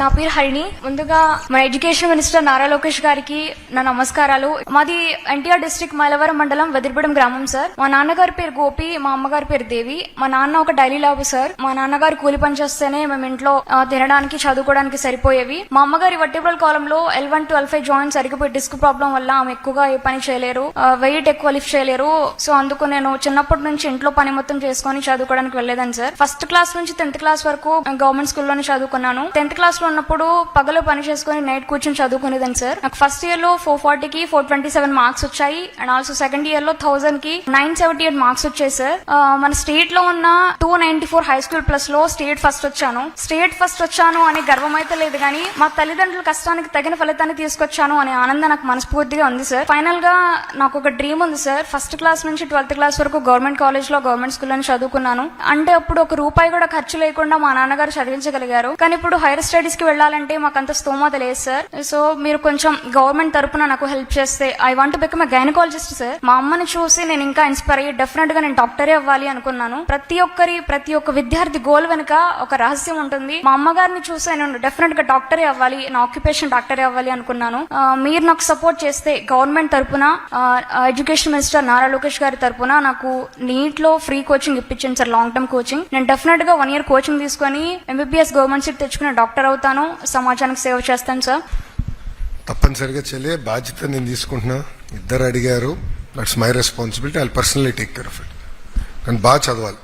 నా పేరు హరిణి. ముందుగా మన ఎడ్యుకేషన్ మినిస్టర్ నారా లోకేష్ గారికి నా నమస్కారాలు. మాది ఎన్టీఆర్ డిస్ట్రిక్ట్ మైలవరం మండలం వెదిరిపడం గ్రామం సార్. మా నాన్నగారి పేరు గోపి మా అమ్మగారి పేరు దేవి. మా నాన్న ఒక డైలీ లాబు సార్. మా నాన్నగారు కూలి పని చేస్తేనే మేము ఇంట్లో తినడానికి చదువుకోవడానికి సరిపోయేవి. మా అమ్మగారి వర్టిబ్రల్ కాలంలో L one twelve five joint సరిగిపోయి disc problem వల్ల ఆమె ఎక్కువగా ఏ పని చేయలేరు వెయిట్ ఎక్కువ లిఫ్ట్ చేయలేరు. సో అందుకు నేను చిన్నప్పటి నుంచి ఇంట్లో పని మొత్తం చేసుకొని చదువుకోవడానికి వెళ్ళేదాన్ని సార్. ఫస్ట్ క్లాస్ నుంచి టెన్త్ క్లాస్ వరకు గవర్నమెంట్ స్కూల్లోనే చదువుకున్నాను. టెన్త్ క్లాస్లో ఉన్నప్పుడు పగలు పని చేసుకుని నైట్ కూర్చొని చదువుకునేదాన్ని సార్. నాకు ఫస్ట్ ఇయర్లో ఫోర్ ఫార్టీకి ఫోర్ ట్వంటీ సెవెన్ మార్క్స్ వచ్చాయి. అండ్ ఆల్సో సెకండ్ ఇయర్లో థౌసండ్కి నైన్ సెవెంటీ ఎయిట్ మార్క్స్ వచ్చాయి సార్. మన స్టేట్లో ఉన్న two ninety four high school ప్లస్లో స్టేట్ ఫస్ట్ వచ్చాను. స్టేట్ ఫస్ట్ వచ్చాను అనే గర్వం అయితే లేదు కానీ మా తల్లిదండ్రుల కష్టానికి తగిన ఫలితాన్ని తీసుకొచ్చాను అనే ఆనందం నాకు మనస్ఫూర్తిగా ఉంది సార్. ఫైనల్గా నాకు ఒక డ్రీమ్ ఉంది సార్. ఫస్ట్ క్లాస్ నుంచి ట్వెల్త్ క్లాస్ వరకు గవర్నమెంట్ కాలేజ్లో గవర్నమెంట్ స్కూల్ అని చదువుకున్నాను. అంటే అప్పుడు ఒక రూపాయి కూడా ఖర్చు లేకుండా మా నాన్నగారు చదివించగలిగారు. కానీ ఇప్పుడు హైయర్ స్టడీస్ కి వెళ్ళాలంటే మాకు అంత స్తోమత లేదు సార్. సో మీరు కొంచెం గవర్నమెంట్ తరపున నాకు హెల్ప్ చేస్తే I want become a gynaecologist sir. మా అమ్మని చూసి నేను ఇంకా ఇన్స్పైర్ అయ్యి డెఫినెట్గా నేను డాక్టరే అవ్వాలి అనుకున్నాను. ప్రతి ఒక్కరి ప్రతి ఒక్క విద్యార్థి గోల్ వెనుక ఒక రహస్యం ఉంటుంది. మా అమ్మగారిని చూసి నేను డెఫినెట్గా డాక్టరే అవ్వాలి నా ఆక్యుపేషన్ డాక్టరే అవ్వాలి అనుకున్నాను. మీరు నాకు సపోర్ట్ చేస్తే గవర్నమెంట్ తరపున ఎడ్యుకేషన్ మినిస్టర్ నారా లోకేష్ గారి తరపున నాకు నీట్లో ఫ్రీ కోచింగ్ ఇప్పించండి సార్. Long term coaching. నేను డెఫినెట్గా వన్ ఇయర్ కోచింగ్ తీసుకొని ఎంబీబీఎస్ గవర్నమెంట్ సీట్ తెచ్చుకుని డాక్టర్ అవుతాను సమాజానికి సేవ చేస్తాను సార్ తప్పనిసరిగా చెల్లే బాధ్యత నేను తీసుకుంటున్నా. ఇద్దరు అడిగారు. That's my responsibility I personally take care of it కానీ బాగా చదవాలి.